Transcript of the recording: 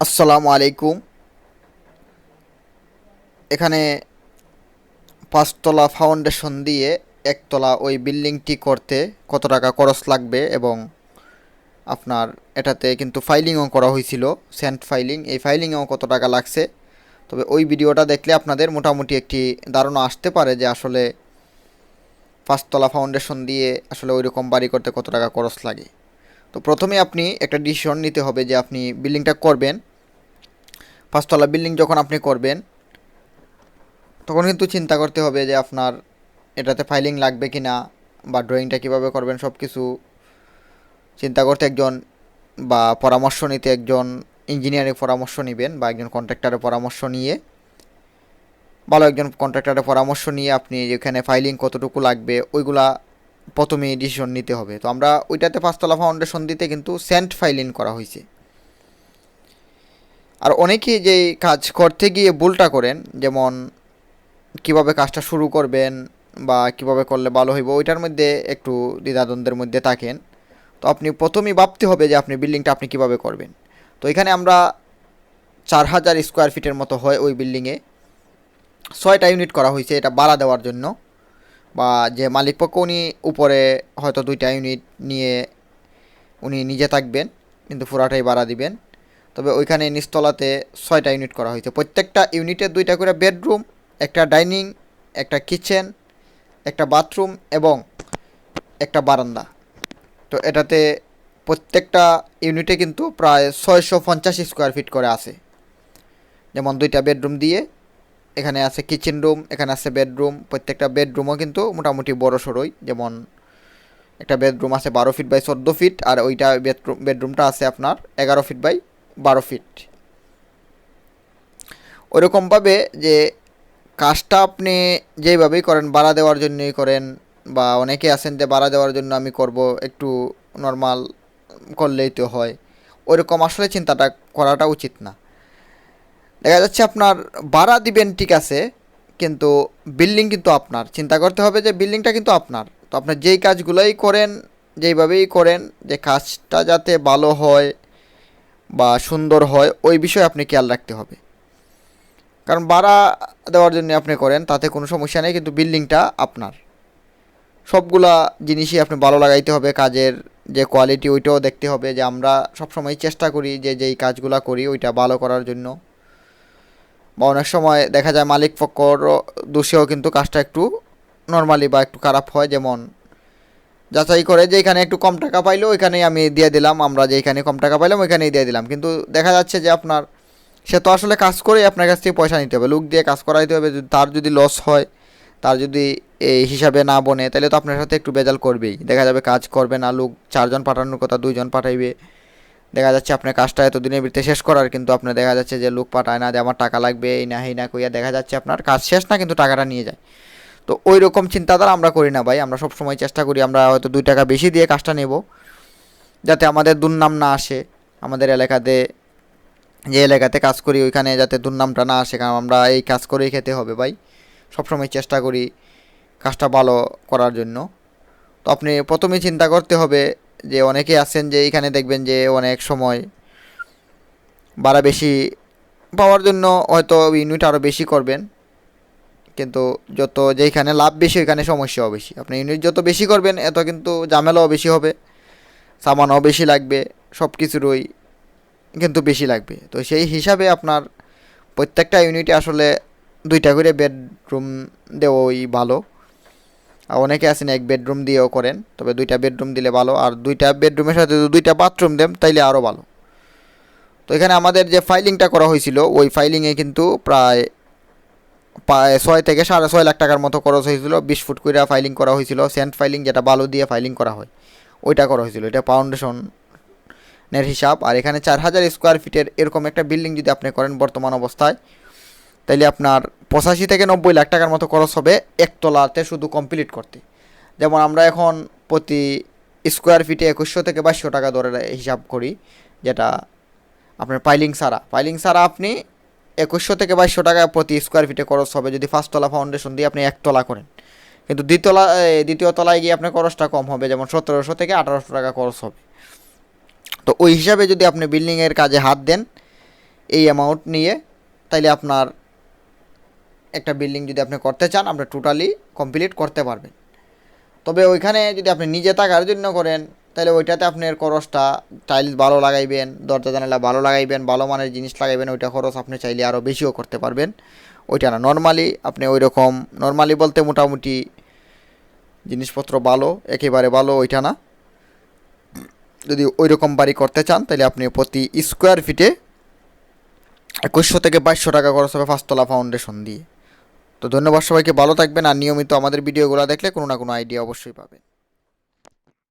আসসালামু আলাইকুম। এখানে পাঁচতলা ফাউন্ডেশন দিয়ে একতলা ওই বিল্ডিংটি করতে কত টাকা খরচ লাগবে এবং আপনার এটাতে কিন্তু ফাইলিংও করা হয়েছিল স্যান্ড ফাইলিং এই ফাইলিংয়েও কত টাকা লাগছে? তবে ওই ভিডিওটা দেখলে আপনাদের মোটামুটি একটি ধারণা আসতে পারে যে আসলে পাঁচতলা ফাউন্ডেশন দিয়ে আসলে ওই রকম বাড়ি করতে কত টাকা খরচ লাগে। তো প্রথমে আপনি একটা ডিসিশন নিতে হবে যে আপনি বিল্ডিংটা করবেন। পাঁচতলা বিল্ডিং যখন আপনি করবেন, তখন কিন্তু চিন্তা করতে হবে যে আপনার এটাতে ফাইলিং লাগবে কি না বা ড্রয়িংটা কীভাবে করবেন সব কিছু চিন্তা করতে একজন বা পরামর্শ নিতে একজন ইঞ্জিনিয়ারের পরামর্শ নেবেন বা একজন কন্ট্রাক্টরের পরামর্শ নিয়ে। ভালো একজন কন্ট্রাক্টরের পরামর্শ নিয়ে আপনি যেখানে ফাইলিং কতটুকু লাগবে, ওইগুলা প্রথমেই ডিসিশন নিতে হবে। তো আমরা ওইটাতে পাঁচতলা ফাউন্ডেশন দিতে কিন্তু সেন্ট ফাইলিং করা হয়েছে। আর অনেকেই যে কাজ করতে গিয়ে ভুলটা করেন, যেমন কীভাবে কাজটা শুরু করবেন বা কীভাবে করলে ভালো হইব, ওইটার মধ্যে একটু দ্বিধাদ্বন্দ্বের মধ্যে থাকেন। তো আপনি প্রথমেই ভাবতে হবে যে আপনি বিল্ডিংটা আপনি কীভাবে করবেন। তো এখানে আমরা চার হাজার স্কোয়ার ফিটের মতো হয় ওই বিল্ডিংয়ে ছয়টা ইউনিট করা হয়েছে, এটা বাড়া দেওয়ার জন্য। বা যে মালিকপক্ষ উনি উপরে হয়তো দুইটা ইউনিট নিয়ে উনি নিজে থাকবেন, কিন্তু পুরাটাই ভাড়া দিবেন। তবে ওইখানে নিচতলাতে ছয়টা ইউনিট করা হয়েছে। প্রত্যেকটা ইউনিটের দুইটা করে বেডরুম একটা ডাইনিং একটা কিচেন একটা বাথরুম এবং একটা বারান্দা। তো এটাতে প্রত্যেকটা ইউনিটে কিন্তু প্রায় ছয়শো পঞ্চাশ স্কোয়ার ফিট করে আছে। যেমন দুইটা বেডরুম দিয়ে এখানে আছে কিচেন রুম এখানে আছে বেডরুম প্রত্যেকটা বেডরুমও কিন্তু মোটামুটি বড় সড়োই যেমন একটা বেডরুম আছে বারো ফিট বাই চোদ্দ ফিট আর ওইটা বেডরুম বেডরুমটা আছে আপনার এগারো ফিট বাই বারো ফিট ওরকমভাবে যে কাজটা আপনি যেইভাবেই করেন, ভাড়া দেওয়ার জন্যই করেন বা অনেকে আছেন যে ভাড়া দেওয়ার জন্য আমি করব, একটু নর্মাল করলেই তো হয়। ওইরকম আসলে চিন্তাটা করাটা উচিত না। দেখা যাচ্ছে আপনার ভাড়া দিবেন ঠিক আছে, কিন্তু বিল্ডিং কিন্তু আপনার। চিন্তা করতে হবে যে বিল্ডিংটা কিন্তু আপনার। তো আপনার যেই কাজগুলোই করেন, যেইভাবেই করেন, যে কাজটা যাতে ভালো হয় বা সুন্দর হয়, ওই বিষয়ে আপনি খেয়াল রাখতে হবে। কারণ ভাড়া দেওয়ার জন্য আপনি করেন, তাতে কোনো সমস্যা নেই, কিন্তু বিল্ডিংটা আপনার। সবগুলা জিনিসই আপনি ভালো লাগাইতে হবে, কাজের যে কোয়ালিটি ওইটাও দেখতে হবে যে আমরা সবসময় চেষ্টা করি যে যেই কাজগুলা করি, ওইটা ভালো করার জন্য। বা অনেক সময় দেখা যায় মালিক পক্ষর দোষেও কিন্তু কাজটা একটু নর্মালি বা একটু খারাপ হয়, যেমন যাচাই করে যে এখানে একটু কম টাকা পাইলো, ওইখানেই আমি দিয়ে দিলাম, আমরা যেখানে কম টাকা পাইলাম, ওইখানেই দিয়ে দিলাম। কিন্তু দেখা যাচ্ছে যে আপনার সে তো আসলে কাজ করেই আপনার কাছ থেকে পয়সা নিতে হবে, লোক দিয়ে কাজ করাইতে হবে তার যদি লস হয়, তার যদি এই হিসাবে না বনে, তাহলে তো আপনার সাথে একটু বেজাল করবেই। দেখা যাবে কাজ করবে না, লোক চারজন পাঠানোর কথা, দুইজন পাঠাইবে। দেখা যাচ্ছে আপনার কাজটা এত দিনের ভিতরে শেষ করার, কিন্তু আপনার দেখা যাচ্ছে যে লোক পাঠায় না যে আমার টাকা লাগবে, এই না এই না কইয়া দেখা যাচ্ছে আপনার কাজ শেষ না, কিন্তু টাকাটা নিয়ে যায়। তো ওই রকম চিন্তাধারা আমরা করি না ভাই, আমরা সবসময় চেষ্টা করি আমরা হয়তো দুই টাকা বেশি দিয়ে কাজটা নেব, যাতে আমাদের দুর্নাম না আসে, আমাদের এলাকাতে, যে এলাকাতে কাজ করি ওইখানে যাতে দুর্নামটা না আসে, কারণ আমরা এই কাজ করেই খেতে হবে ভাই। সবসময় চেষ্টা করি কাজটা ভালো করার জন্য। তো আপনি প্রথমে চিন্তা করতে হবে যে অনেকে আছেন যে এখানে দেখবেন যে অনেক সময় ভাড়া বেশি পাওয়ার জন্য হয়তো ইউনিট আরও বেশি করবেন। কিন্তু যত যেইখানে লাভ বেশি, ওইখানে সমস্যাও বেশি। আপনি ইউনিট যত বেশি করবেন, এত কিন্তু ঝামেলাও বেশি হবে, সামানও বেশি লাগবে সব কিছুরই কিন্তু বেশি লাগবে। তো সেই হিসাবে আপনার প্রত্যেকটা ইউনিটে আসলে দুইটা করে বেডরুম দেওয়াই ভালো। অনেকে আছেন এক বেডরুম দিয়েও করেন, তবে দুইটা বেডরুম দিলে ভালো, আর দুইটা বেডরুমের সাথে যদি দুইটা বাথরুম দেন, তাইলে আরও ভালো। তো এখানে আমাদের যে ফাইলিংটা করা হয়েছিল, ওই ফাইলিংয়ে কিন্তু প্রায় প্রায় ছয় থেকে সাড়ে ছয় লাখ টাকার মতো খরচ হয়েছিল। বিশ ফুট করে ফাইলিং করা হয়েছিল সেন্ট ফাইলিং যেটা বালু দিয়ে ফাইলিং করা হয়, ওইটা করা হয়েছিল। এটা ফাউন্ডেশনের হিসাব। আর এখানে চার হাজার স্কোয়ার ফিটের এরকম একটা বিল্ডিং যদি আপনি করেন বর্তমান অবস্থায় তাইলে আপনার পঁচাশি থেকে নব্বই লাখ টাকার মতো খরচ হবে একতলাতে শুধু কমপ্লিট করতে। যেমন আমরা এখন প্রতি স্কোয়ার ফিটে একুশশো থেকে বাইশশো টাকা ধরে হিসাব করি, যেটা আপনার পাইলিং সারা পাইলিং সারা আপনি একুশশো থেকে বাইশশো টাকা প্রতি স্কোয়ার ফিটে খরচ হবে যদি ফার্স্টতলা ফাউন্ডেশন দিয়ে আপনি একতলা করেন। কিন্তু দ্বিতলা দ্বিতীয় তলায় গিয়ে আপনার খরচটা কম হবে, যেমন সতেরোশো থেকে আঠারোশো টাকা খরচ হবে। তো ওই হিসাবে যদি আপনি বিল্ডিংয়ের কাজে হাত দেন, এই অ্যামাউন্ট নিয়ে, তাইলে আপনার একটা বিল্ডিং যদি আপনি করতে চান, আপনি টোটালি কমপ্লিট করতে পারবেন। তবে ওইখানে যদি আপনি নিজে থাকার জন্য করেন, তাহলে ওইটাতে আপনার খরচটা টাইলস ভালো লাগাইবেন, দরজা জানালা ভালো লাগাইবেন, ভালো মানের জিনিস লাগাইবেন, ওইটা খরচ আপনি চাইলে আরও বেশিও করতে পারবেন। ওইটা না নর্মালি আপনি ওই রকম নর্মালি বলতে মোটামুটি জিনিসপত্র ভালো, একেবারে ভালো, ওইটা না। যদি ওই রকম বাড়ি করতে চান, তাহলে আপনি প্রতি স্কোয়ার ফিটে একুশশো থেকে বাইশশো টাকা খরচ হবে পাঁচতলা ফাউন্ডেশন দিয়ে। তো ধন্যবাদ সবাইকে, ভালো থাকবেন আর নিয়মিত আমাদের ভিডিওগুলো দেখলে কোনো না কোনো আইডিয়া অবশ্যই পাবেন।